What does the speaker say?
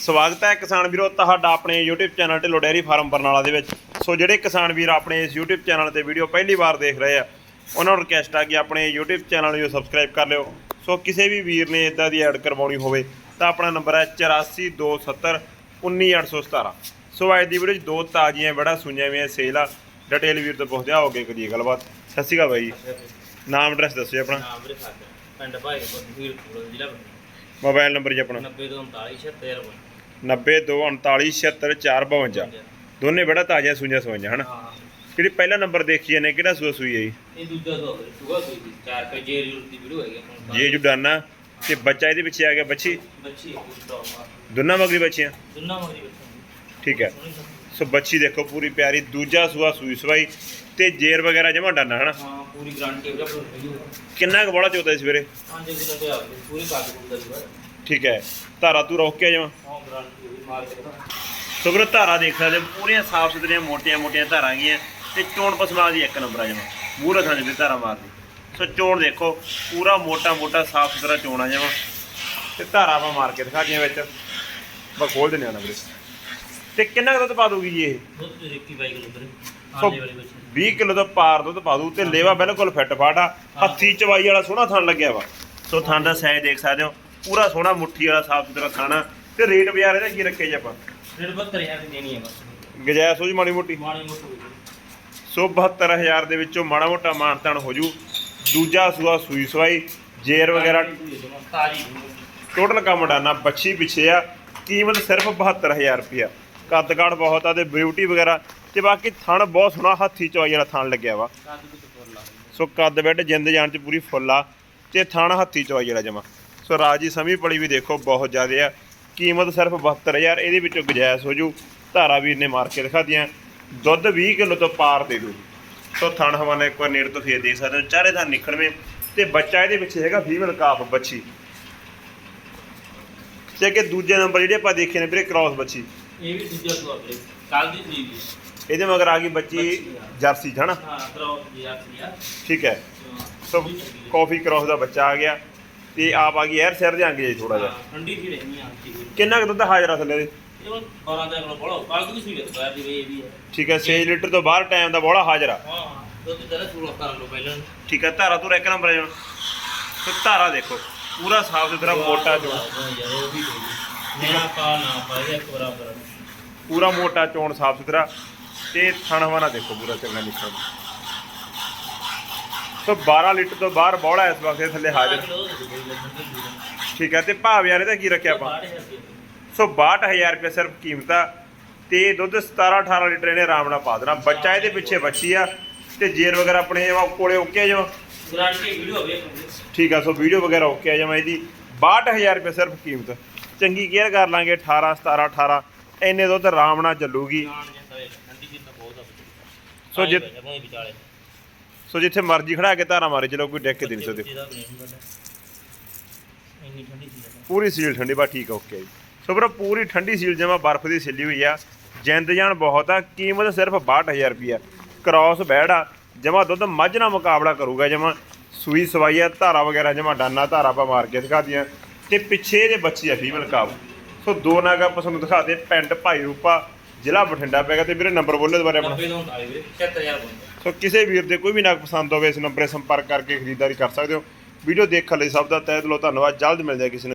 ਸਵਾਗਤ ਹੈ ਕਿਸਾਨ ਵੀਰੋ ਤੁਹਾਡਾ ਆਪਣੇ YouTube channel Dhillon dairy farm Barnala ਦੇ ਵਿੱਚ। ਸੋ ਜਿਹੜੇ ਕਿਸਾਨ ਵੀਰ ਆਪਣੇ ਇਸ YouTube ਚੈਨਲ ਤੇ ਵੀਡੀਓ ਪਹਿਲੀ ਵਾਰ ਦੇਖ ਰਹੇ ਆ, ਉਹਨਾਂ ਨੂੰ ਰਿਕਵੈਸਟ ਆ ਕਿ ਆਪਣੇ YouTube ਚੈਨਲ ਨੂੰ ਸਬਸਕ੍ਰਾਈਬ ਕਰ ਲਿਓ। ਸੋ ਕਿਸੇ ਵੀ ਵੀਰ ਨੇ ਇਦਾਂ ਦੀ ਐਡ ਕਰਵਾਉਣੀ ਹੋਵੇ ਤਾਂ ਆਪਣਾ ਨੰਬਰ ਹੈ 8427 19817 ਸੋ ਅੱਜ ਦੀ ਵੀਡੀਓ 'ਚ ਦੋ ਤਾਜ਼ੀਆਂ ਬੜਾ ਸੁਣੀਆਂ ਹੋਈਆਂ ਸੇਲ ਆ। ਡਿਟੇਲ ਵੀਰ ਤੋਂ ਪੁੱਛਦੇ ਆ ਹੋਗੇ ਕਰੀਏ ਗੱਲਬਾਤ। ਸਤਿ ਸ਼੍ਰੀ ਅਕਾਲ ਬਾਈ ਜੀ। ਨਾਮ ਐਡਰੈਸ ਦੱਸਿਓ ਆਪਣਾ। ਨਾਮ ਵੀਰੇ ਪਿੰਡ ਭਾਈ ਕੋਲ ਜ਼ਿਲ੍ਹਾ ਮੋਬਾਈਲ ਨੰਬਰ ਜੀ ਆਪਣਾ। 90 ਤੋਂ 39 76 ਰੁਪਏ 9239476452 ਦੋਨੇ ਬੜਾ ਤਾਜ਼ੀਆਂ ਸੂਈਆਂ ਸਵਾਈਆਂ ਹਨ? ਜਿਹੜੀ ਪਹਿਲਾ ਨੰਬਰ ਦੇਖੀ ਜਾਂਦੇ ਕਿਹੜਾ ਸੂਆ ਸੂਈ ਹੈ ਜੀ? ਇਹ ਦੂਜਾ ਸੂਈ ਦੀ ਪੇ ਜੇ। ਰੂਲ ਦੀ ਵੀਡੀਓ ਹੈਗੀ ਆਪਾਂ ਜੇ ਜੁਡਾਨਾ ਤੇ ਬੱਚਾ ਇਹਦੇ ਪਿੱਛੇ ਆ ਗਿਆ ਬੱਚੀ? ਬੱਚੀ ਦੋਨਾਂ ਮਗਰੀ ਬੱਚੀਆਂ? ਦੁੰਨਾ ਮਰੀ ਬੱਚੀ ਠੀਕ ਹੈ। ਸੋ ਬੱਚੀ ਦੇਖੋ ਪੂਰੀ ਪਿਆਰੀ ਦੂਜਾ ਸੂਆ ਸੂਈ ਸਵਾਈ ਤੇ ਜੇਰ ਵਗੈਰਾ ਜਮਾ ਡਾਨਾ ਹਨਾ? ਹਾਂ ਪੂਰੀ ਗਾਰੰਟੀ ਵੀਰੇ ਆਪਣੀ ਵੀਡੀਓ ਕਿੰਨਾ ਕੁ ਬੋਲਾ ਚੋਦਾ ਸਵੇਰੇ ਹਾਂ ਜੇ ਕਿਤੇ ਤੇ ਆ ਗਈ, ਪੂਰੀ ਕਾਟ ਕੁੱਟ ਦਾ ਜੀ ਠੀਕ ਹੈ ਧਾਰਾ ਤੂੰ ਰੋਕ ਕੇ ਜਮਾ? ਹਾਂ ਗਾਰੰਟੀ ਹੋਈ ਮਾਰ ਕੇ ਦਿਖਾ। ਸੋ ਵੀਰੋ ਧਾਰਾ ਦੇਖ ਸਕਦੇ ਹੋ, ਪੂਰੀਆਂ ਸਾਫ਼ ਸੁਥਰੀਆਂ ਮੋਟੀਆਂ ਮੋਟੀਆਂ ਧਾਰਾਂ ਗੀਆਂ ਤੇ ਚੋਣ ਪਸਮਾ ਦੀ ਇੱਕ ਨੰਬਰ ਆ ਜਮਾ। ਮੂੰਹ ਰੱਖਣ ਦੀ ਧਾਰਾ ਮਾਰਦੀ। ਸੋ ਚੋਣ ਦੇਖੋ ਪੂਰਾ ਮੋਟਾ ਮੋਟਾ ਸਾਫ਼ ਸੁਥਰਾ ਚੋਣ ਆ ਜਮਾ। ਤੇ ਧਾਰਾ ਆਪਾਂ ਮਾਰ ਕੇ ਦਿਖਾ ਦੀਆਂ ਵਿੱਚ। ਬਾ ਖੋਲ ਦਿੰਦੇ ਆ ਨਾ ਵੀਰੇ। ਤੇ ਕਿੰਨਾ ਕੁ ਦੁੱਧ ਪਾ ਦੂਗੀ ਜੀ ਇਹ? ਦੁੱਧ ਬਾਈ ਕਿਲੋ ਵੀਰੇ ਸੋ ਆਲੇ ਵਾਲੀ ਬੱਚੀ 20 ਕਿਲੋ ਦਾ ਪਾਰ ਦੁੱਧ ਪਾ ਦੂ ਤੇ ਲੇਵਾ ਬਿਲਕੁਲ ਫਿੱਟ ਫਾਟ ਆ। ਹੱਥੀ ਚਵਾਈ ਵਾਲਾ ਸੋਹਣਾ ਥਣ ਲੱਗਿਆ ਵਾ। ਸੋ ਥਣ ਦਾ ਸਾਈਜ਼ ਦੇਖ ਸਕਦੇ ਹੋ ਪੂਰਾ ਸੋਹਣਾ ਮੁੱਠੀ ਵਾਲਾ ਸਾਫ਼ ਸੁਥਰਾ ਥਾਣਾ ਤੇ ਰੇਟ ਬਾਜ਼ਾਰ ਇਹਦਾ ਕੀ ਰੱਖਿਆ ਜੀ ਆਪਾਂ? ਰੇਟ 72000 ਦੀ ਦੇਣੀ ਹੈ ਬਸ। ਗਜਾਇਸ ਹੋ ਜੀ ਮਾੜੀ ਮੋਟੀ? ਮਾਣੀ ਮੋਟੀ ਸੋ 72000 ਦੇ ਵਿੱਚੋਂ ਮਾੜਾ ਮੋਟਾ ਮਾਨਤਾਨ ਹੋ ਜੂ। ਦੂਜਾ ਸੂਆ ਸੂਈ ਸਵਾਈ ਜੇਰ ਵਗੈਰਾ। ਤਾਜੀ ਟੋਟਲ ਕੰਮ ਡਾਨਾ ਬੱਚੀ ਪਿੱਛੇ ਆ। ਕੀਮਤ ਸਿਰਫ 72000 ਰੁਪਿਆ ਕੱਦ ਕਾਠ ਬਹੁਤ ਆ ਤੇ ਬਿਊਟੀ ਵਗੈਰਾ। ਤੇ ਬਾਕੀ ਥਣ ਬਹੁਤ ਸੋਹਣਾ ਹੱਥੀ ਚਵਾਈ ਵਾਲਾ ਥਣ ਲੱਗਿਆ ਵਾ। ਸੋ ਕੱਦ ਬੈੱਡ ਜਿੰਦ ਜਾਨ ਚ ਪੂਰੀ ਫੁੱਲ ਆ ਤੇ ਥਣ ਹੱਥੀ ਚਵਾਈ ਵਾਲਾ ਜਮਾ। ਸੋ ਰਾਜੀ ਸਮੀ ਪੜੀ ਵੀ ਦੇਖੋ ਬਹੁਤ ਜ਼ਿਆਦਾ ਆ। ਕੀਮਤ ਸਿਰਫ 72000 ਇਹਦੇ ਵਿੱਚੋਂ ਗੁਜਾਇਸ਼ ਹੋ ਜੂ। ਧਾਰਾ ਵੀਰ ਨੇ ਮਾਰ ਕੇ ਦਿਖਾਤੀਆਂ। ਦੁੱਧ 20 ਕਿਲੋ ਤੋਂ ਪਾਰ ਦੇ ਦੂ। ਸੋ ਥਣ ਹਵਾਨਾ ਇੱਕ ਵਾਰ ਨੇੜ ਤੋਂ ਫੇਰ ਦੇਖ ਸਕਦੇ ਹੋ। ਚਾਰੇ ਥਣ ਨਿਕਲਵੇਂ ਤੇ ਬੱਚਾ ਇਹਦੇ ਵਿੱਚ ਹੈਗਾ ਫੀਮੇਲ ਕਾਫ ਬੱਚੀ। ਤੇ ਕਿ ਦੂਜੇ ਨੰਬਰ ਜਿਹੜੇ ਆਪਾਂ ਦੇਖੇ ਨੇ ਵੀਰੇ ਕ੍ਰਾਸ ਬੱਚੀ। ਇਹ ਵੀ ਦੂਜਾ ਤੋਂ ਵੀਰੇ ਕੱਲ ਦੀ ਹੈ। ਇਹਦੇ ਮਗਰ ਆ ਗਈ ਬੱਚੀ ਬੱਚੀ ਆ। ਜਰਸੀ 'ਚ ਹਨਾ ਹਾਂ ਕਰਾਉ ਜੀ ਆਖੀ ਆ ਠੀਕ ਹੈ। ਸੋ ਕਾਫੀ ਕ੍ਰਾਸ ਦਾ ਬੱਚਾ ਆ ਗਿਆ ਤੇ ਆਪ ਆ ਗਈ ਐਰ ਸਿਰ ਜਾਂਗੇ ਜੀ ਥੋੜਾ ਜਿਹਾ। ਠੰਡੀ ਸੀ ਰਹਿਣੀ ਆ ਵੀ। ਕਿੰਨਾ ਕੁ ਦੁੱਧ ਹਾਜ਼ਰ ਆ ਥੱਲੇ ਦੇ? ਇਹ ਹੁਣ 12 ਦਾ ਕੋਲ ਬੜਾ ਕੱਲ ਦੀ ਸੀ ਲੱਗਦਾ ਜੀ ਇਹ ਵੀ ਹੈ। ਠੀਕ ਹੈ 6 ਲੀਟਰ ਤੋਂ ਬਾਹਰ ਟਾਈਮ ਦਾ ਬੋਲਾ ਹਾਜ਼ਰ। ਆ ਹਾਂ ਦੁੱਧ ਤੇਰਾ ਸੂਲਾ ਕਰ ਲਓ ਪਹਿਲਾਂ। ਠੀਕ ਹੈ ਧਾਰਾ ਤੂੰ ਇੱਕ ਨੰਬਰ ਜਣ। ਤੇ ਧਾਰਾ ਦੇਖੋ ਪੂਰਾ ਸਾਫ਼ ਸੁਥਰਾ ਮੋਟਾ ਚੋਣ ਯਾਰ ਉਹ ਵੀ ਕੋਈ ਨਾ ਪਾ ਨਾ ਪਾਏ ਇੱਕ ਬਰਾਬਰ ਪੂਰਾ ਮੋਟਾ ਚੋਣ ਸਾਫ਼ ਸੁਥਰਾ ਤੇ ਥਣਵਾ ਨਾ ਦੇਖੋ ਪੂਰਾ ਚੰਗਾ ਨਿਕਲਦਾ ਸੋ 12 ਲੀਟਰ ਤੋਂ ਬਾਹਰ ਬੋਲਾ ਇਸ ਵਕਤ ਇਹ ਥੱਲੇ ਹਾਜ਼ਰ। ਠੀਕ ਹੈ ਤੇ ਭਾਵ ਯਾਰ ਇਹਦਾ ਕੀ ਰੱਖਿਆ ਆਪਾਂ? ਸੋ 62000 ਰੁਪਏ ਸਿਰਫ ਕੀਮਤ ਆ ਤੇ ਦੁੱਧ 17 18 ਲੀਟਰ ਇਹਨੇ ਆਰਾਮ ਨਾਲ ਪਾ ਦੇਣਾ। ਬੱਚਾ ਇਹਦੇ ਪਿੱਛੇ ਬੱਚੀ ਆ ਤੇ ਜੇਰ ਵਗੈਰਾ ਆਪਣੇ ਕੋਲੇ ਓਕੇ ਜਮਾ ਗਾਰੰਟੀ ਵੀਡੀਓ ਹੋਵੇ ਠੀਕ ਆ ਸੋ ਵੀਡੀਓ ਵਗੈਰਾ ਓਕੇ ਆ ਜਮਾ ਇਹਦੀ। 62000 ਰੁਪਏ ਸਿਰਫ ਕੀਮਤ। ਚੰਗੀ ਕੇਅਰ ਕਰ ਲਾਂਗੇ 18 17 18 ਇੰਨੇ ਦੁੱਧ ਆਰਾਮ ਨਾਲ ਚੱਲੂਗੀ। ਸੋ ਜੇ ਸੋ ਜਿੱਥੇ ਮਰਜ਼ੀ ਖੜਾ ਕੇ ਧਾਰਾ ਮਾਰੇ, ਚਲੋ ਕੋਈ ਡੈਕ ਕੇ ਦੇ ਨਹੀਂ ਸਕਦੇ ਪੂਰੀ ਸੀਲ ਠੰਡੀ ਬਾ ਠੀਕ ਆ, ਓਕੇ ਜੀ। ਸੋ ਵੀਰੋ, ਪੂਰੀ ਠੰਡੀ ਸੀਲ ਜਮਾ ਬਰਫ਼ ਦੀ ਸਿੱਲੀ ਹੋਈ ਆ। ਜਿੰਦ ਜਾਨ ਬਹੁਤ ਆ, ਕੀਮਤ ਸਿਰਫ 62000 ਰੁਪਿਆ ਕ੍ਰਾਸ ਬੈੜ ਆ, ਜਮਾ ਦੁੱਧ ਮੱਝ ਨਾਲ ਮੁਕਾਬਲਾ ਕਰੂਗਾ, ਜਮਾ ਸੂਈ ਸਵਾਈ ਆ, ਧਾਰਾ ਵਗੈਰਾ ਜਮਾ ਡਾਨਾ ਧਾਰਾ ਪਾ ਮਾਰ ਕੇ ਦਿਖਾਦੀਆਂ ਤੇ ਪਿੱਛੇ ਇਹਦੇ ਬੱਚੀ ਆ ਫੀਮੇਲ ਕਾਬ ਸੋ ਦੋ ਨਾਗਾ ਪਸੰਦ ਦਿਖਾਦੇ ਪਿੰਡ ਭਾਈ ਰੂਪਾ ਜ਼ਿਲ੍ਹਾ ਬਠਿੰਡਾ ਪੈਗਾ ਤੇ ਵੀਰੇ ਨੰਬਰ ਬੋਲੇ ਦੁਬਾਰੇ ਆਪਣਾ 90 ਤੋਂ 39 ਵੀਰੇ 76000 ਬੰਦਾ ਸੋ ਕਿਸੇ ਵੀਰ ਦੇ ਕੋਈ ਵੀ ਨਾਗ ਪਸੰਦ ਹੋਵੇ ਇਸ ਨੰਬਰੇ ਸੰਪਰਕ ਕਰਕੇ ਖਰੀਦਦਾਰੀ ਕਰ ਸਕਦੇ ਹੋ। ਵੀਡੀਓ ਦੇਖਣ ਲਈ ਸਭ ਦਾ ਤਹਿ ਦਿਲੋਂ ਧੰਨਵਾਦ ਜਲਦ ਮਿਲਦੇ ਹਾਂ ਕਿਸੇ